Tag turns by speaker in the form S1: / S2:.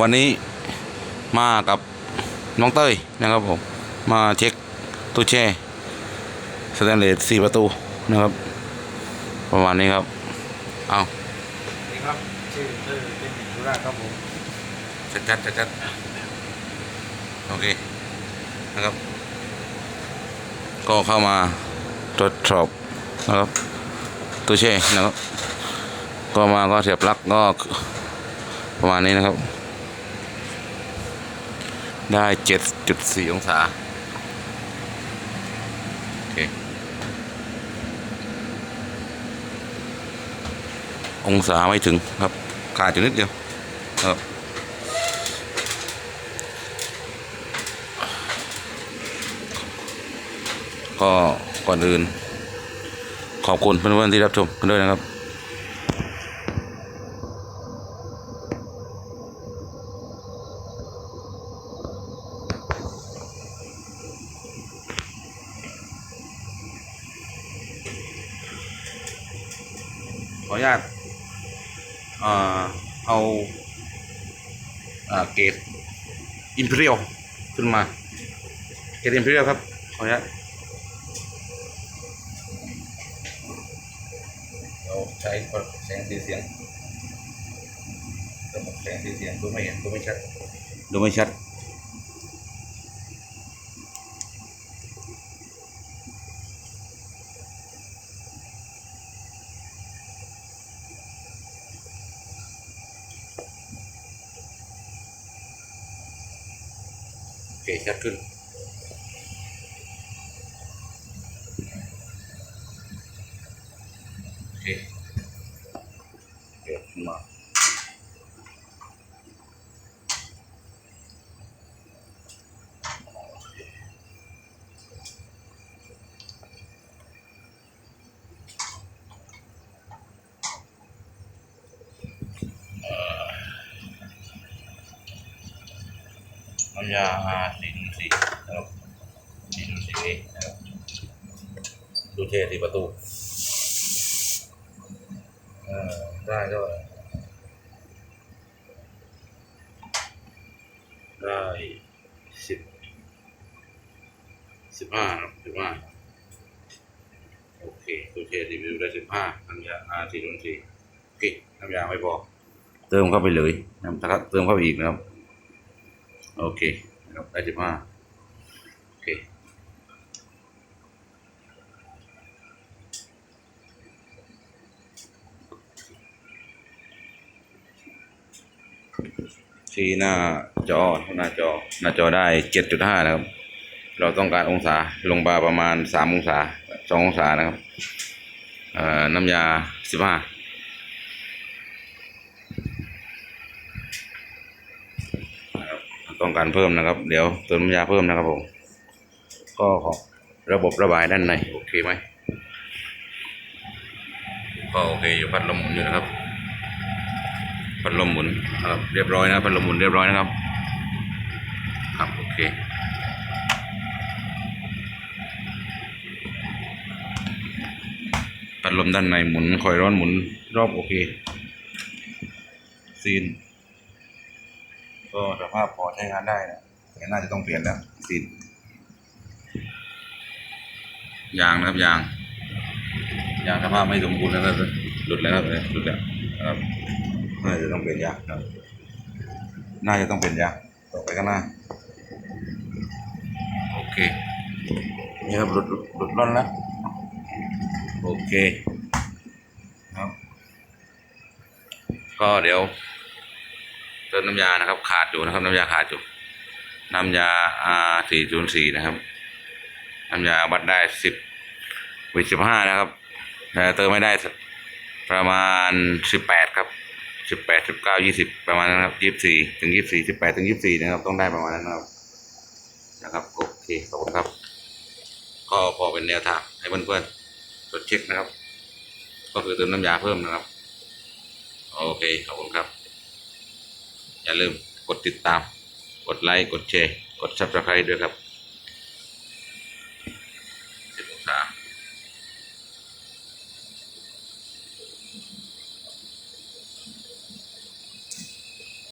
S1: วันนี้มากับน้องเต้ยนะครับผม มาเช็คตู้แช่สแตนเลสสี่ประตูนะครับ ประมาณนี้ครับ เอา
S2: นี่ครับ ชื่อชื่อเป็นธุระครับผม
S1: ชัดชัดชัดชัดโอเค นะครับ ก็เข้ามาตรวจสอบนะครับตู้แช่นะครับ ก็มาก็เสียบปลั๊กก็ประมาณนี้นะครับ ได้เจ็ดจุดสี่องศา โอเค องศาไม่ถึงครับ ขาดอยู่นิดเดียว ครับ ก็ก่อนอื่น ขอบคุณเพื่อนๆที่รับชมกันด้วยนะครับ ขออนุญาตเอ่อเอาเอ่อเกรดอิมพีเรียลขึ้นมา เกรดอิมพีเรียลครับ ขออนุญาตเราใช้แสงสีเสียงระบบแสงสีเสียงดูไม่เห็นดูไม่ชัด ดูไม่ชัด เคชัดขึ้นโอเคเกิดขึ้นมา น้ำยาสี่หนึ่งสี่นะครับสี่หนึ่งสี่นี้นะครับดูเทสี่ประตูเอ่อได้ก็ได้สิบสิบห้าสิบห้าโอเคตัวเชรีวิวได้สิบห้าน้ำยาอาสี่นสี่โอเคน้ำยาไม่พอเติมเข้าไปเลยนะครับเติมเข้าไปอีกนะครับ โอเคนะครับได้สิบห้าโอเคที่หน้าจอหน้าจอ หน้าจอได้เจ็ดจุดห้านะครับ เราต้องการองศาลงบาประมาณสามองศาสององศานะครับเอ่อน้ำยาสิบห้า ต้องการเพิ่มนะครับ เดี๋ยวเติมน้ำยาเพิ่มนะครับผม ก็ขอระบบระบายด้านในโอเคไหมก็โอเคอยู่พัดลมหมุนอยู่นะครับ พัดลมหมุนครับเรียบร้อยนะพัดลมหมุนเรียบร้อยนะครับ ครับโอเคพัดลมด้านในหมุนคอยร้อนหมุนรอบโอเคซีน ก็สภาพพอใช้งานได้นะแต่น่าจะต้องเปลี่ยนแล้วซีนยางนะครับยางยางสภาพไม่สมบูรณ์แล้วครับหลุดแล้วครับหลุดแล้วครับน่าจะต้องเปลี่ยนยางครับน่าจะต้องเปลี่ยนยางต่อไปข้างหน้าโอเคนี่ครับหลุดหลุดหลุดร่อนแล้วโอเคครับ ก็เดี๋ยว เติมน้ำยานะครับ ขาดอยู่นะครับ น้ำยาขาดอยู่ น้ำยา R สี่ศูนย์สี่นะครับ น้ำยาวัดได้สิบวิสิบห้านะครับแต่เติมไม่ได้ประมาณสิบแปดครับสิบแปดสิบเก้ายี่สิบประมาณนั้นครับยี่สิบสี่ถึงยี่สิบสี่สิบแปดถึงยี่สิบสี่นะครับ ต้องได้ประมาณนั้นนะครับนะครับโอเคขอบคุณครับ ก็พอเป็นแนวทางให้เพื่อนๆตรวจเช็คนะครับ ก็คือเติมน้ำยาเพิ่มนะครับ โอเคขอบคุณครับ อย่าลืมกดติดตาม กดไลค์ กดแชร์ กด subscribe ด้วยครับ